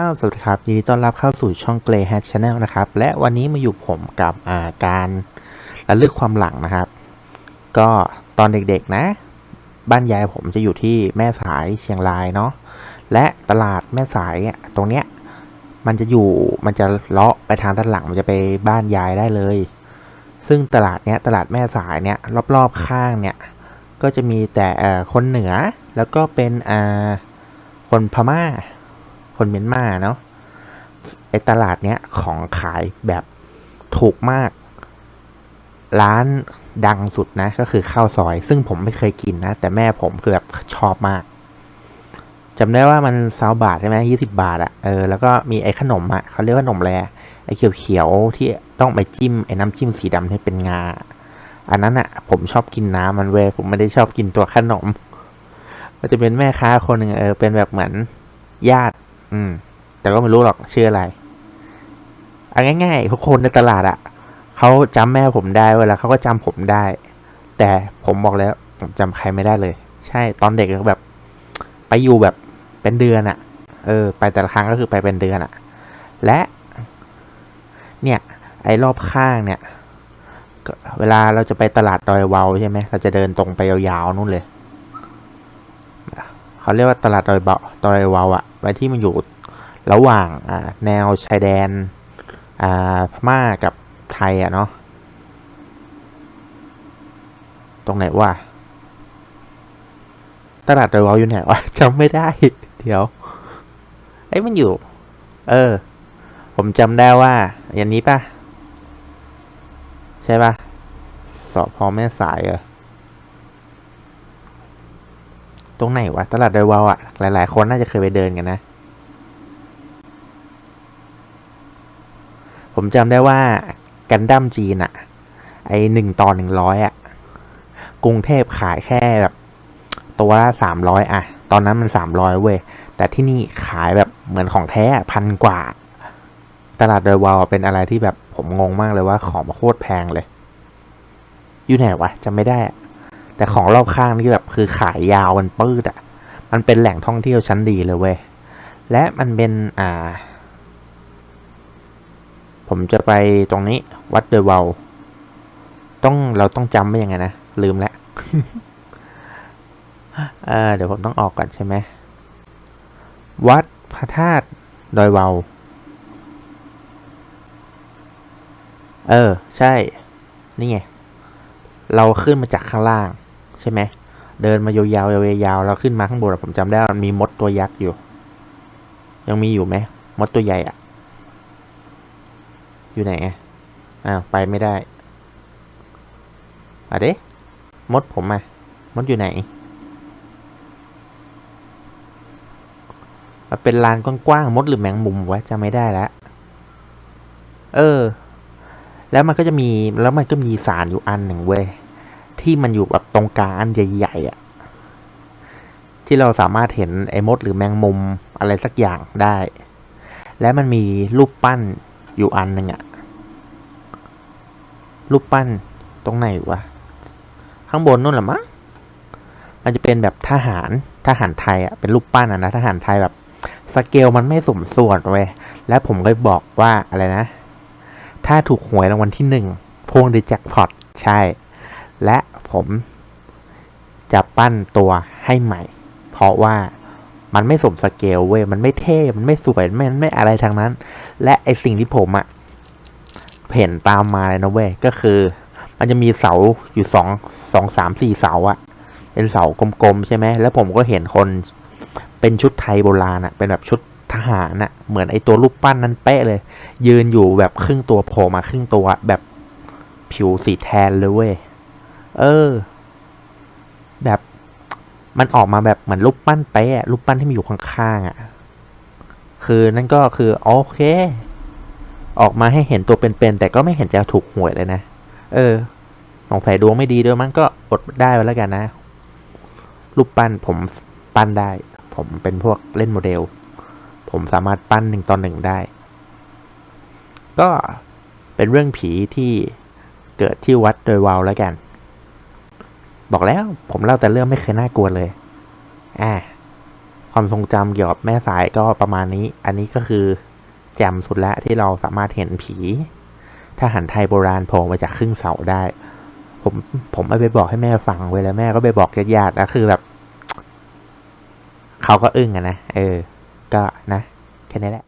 อ้าวสวัสดีครับยินดีต้อนรับเข้าสู่ช่อง Grey Hat Channel นะครับ และวันนี้มาอยู่ผมกับอ่าการระลึกความหลังนะครับ ก็ตอนเด็กๆนะ บ้านยายผมจะอยู่ที่แม่สายเชียงรายเนาะและตลาดแม่สายตรงเนี้ยมันจะอยู่มันจะเลาะไปทางด้านหลังมันจะไปบ้านยายได้เลย ซึ่งตลาดเนี้ยตลาดแม่สายเนี้ยรอบๆข้างเนี่ยก็จะมีแต่คนเหนือแล้วก็เป็นอ่าคนพม่า คนเมียนมาเนาะไอตลาดเนี้ยของขายแบบถูกมาก ร้านดังสุดนะ ก็คือข้าวซอย ซึ่งผมไม่เคยกินนะ แต่แม่ผมคือแบบชอบมากจำได้ว่ามันซาวบาทใช่ไหมยี่สิบาทอะเออแล้วก็มีไอ้ขนมอะเขาเรียกว่าขนมแรไอ้เขียวๆที่ต้องไปจิ้มไอ้น้ำจิ้มสีดำให้เป็นงา อันนั้นอะผมชอบกินน้ำมันเว้ยผมไม่ได้ชอบกินตัวขนม มันจะเป็นแม่ค้าคนหนึ่งเออเป็นแบบเหมือนญาติ อืม แต่ก็ไม่รู้หรอกชื่ออะไรเอาง่ายๆทุกคนในตลาดอะ่ะเขาจำแม่ผมได้เวลาเขาก็จำผมได้ แต่ผมบอกแล้ว ผมจำใครไม่ได้เลย ใช่ตอนเด็กก็แบบ ไปอยู่แบบเป็นเดือนอะ่ะ เออ ไปแต่ละครั้งก็คือไปเป็นเดือนอะ่ะ และ เนี่ย ไอ้รอบข้างเนี่ยเวลาเราจะไปตลาดดอยวาวใช่ไหมเราจะเดินตรงไปยาวๆนู่นเลยเขาเรียกว่าตลาดดอยเบาดอยวาวอะไว้ที่มันอยู่ ระหว่างแนวชายแดนพม่ากับไทยอะเนาะตรงไหนวะตลาดดอยเวาอยู่ไหนวะจำไม่ได้ เดี๋ยวไอ้ยมันอยู่ เออ ผมจำได้ว่า อย่างนี้ปะใช่ปะสอพอแม่สายเหรอตรงไหนวะ ตลาดดอยวาวอะหลาย ๆ คนน่าจะเคยไปเดินกันนะ ผมจำได้ว่ากันดั้มจีนอะไอหนึ่งต่อหนึ่งร้อยอะกรุงเทพขายแค่แบบตัวละสามร้อยอะตอนนั้นมันสามร้อยเว้ย แต่ที่นี่ขายแบบเหมือนของแท้พันกว่า ตลาดดอยวาวเป็นอะไรที่แบบผมงงมากเลยว่าของมาโคตรแพงเลย อยู่ไหนวะจำไม่ได้อะแต่ของรอบข้างนี่แบบคือขายยาวมันปืดอะ่ะมันเป็นแหล่งท่องเที่ยวชั้นดีเลยเว้ย และมันเป็นอ่า ผมจะไปตรงนี้วัดเดอะวาลต้องเราต้องจำไม่ยังไงนะ ลืมแล้วเออเดี๋ยวผมต้องออกก่อนใช่ไหมวัดพระธาตุดอยวาวเออ ใช่ นี่ไง เราขึ้นมาจากข้างล่าง ใช่ไหม เดินมายาวๆยาวๆแล้วขึ้นมาข้างบนอะผมจำได้ว่ามันมีมดตัวยักษ์อยู่ ยังมีอยู่ไหมมดตัวใหญ่อะ อยู่ไหนอะอ้าวไปไม่ได้อะเด้มดผมอะมดอยู่ไหนมันเป็นลานกว้างๆมดหรือแมงมุมวะจำไม่ได้แล้วเออ แล้วมันก็จะมีแล้วมันก็มีสารอยู่อันหนึ่งเว้ยที่มันอยู่แบบตรงกลางอันใหญ่ๆอะ่ะ ที่เราสามารถเห็นไอ้มดหรือแมงมุมอะไรสักอย่างได้ และมันมีรูปปั้น อยู่อันหนึ่งอะรูปปั้นตรงไหนวะ ข้างบนนู่นหรอมั้งมันจะเป็นแบบทหารทหารไทยอะเป็นรูปปั้นอะนะทหารไทยแบบสเกลมันไม่สมส่วนเว้ยและผมก็บอกว่าอะไรนะ ถ้าถูกหวยรางวัลที่หนึ่งพวงดีแจ็คพอตใช่ และผมจะปั้นตัวให้ใหม่ เพราะว่า มันไม่สมสเกลเว้ย มันไม่เท่ มันไม่สวย มันไม่อะไรทางนั้น และไอสิ่งที่ผมอะเห็นตามมาเลยนะเว้ย ก็คือ มันจะมีเสาอยู่สองสองสามสี่เสาอะเป็นเสากลมๆใช่ไหม แล้วผมก็เห็นคนเป็นชุดไทยโบราณอะเป็นแบบชุดทหารอะเหมือนไอตัวรูปปั้นนั้นเป๊ะเลย ยืนอยู่แบบครึ่งตัวโผล่มาครึ่งตัวแบบผิวสีแทนเลยเว้ย เออ แบบ มันออกมาแบบเหมือนรูปปั้นเป๊ะรูปปั้นที่มีอยู่ข้างๆอะ คือนั่นก็คือโอเค ออกมาให้เห็นตัวเป็นๆแต่ก็ไม่เห็นจะถูกหวยเลยนะ เออสงสัยดวงไม่ดีด้วยมั้งก็อดได้ไว้แล้วกันนะ รูปปั้นผมปั้นได้ ผมเป็นพวกเล่นโมเดล ผมสามารถปั้นหนึ่งต่อหนึ่งได้ ก็เป็นเรื่องผีที่เกิดที่วัดโดยวาวแล้วกัน บอกแล้วผมเล่าแต่เรื่องไม่เคยน่ากลัวเลยอ่าความทรงจำเกี่ยวกับแม่สายก็ประมาณนี้ อันนี้ก็คือแจ่มสุดล้วที่เราสามารถเห็นผีทหารไทยโบราณโผล่มาจากครึ่งเสาได้ ผมผมเอาไปบอกให้แม่ฟังเวลาแม่ก็ไปบอกญาติๆแล้วคือแบบเขาก็อึ้งอะนะ เออ ก็นะ แค่นี้แหละ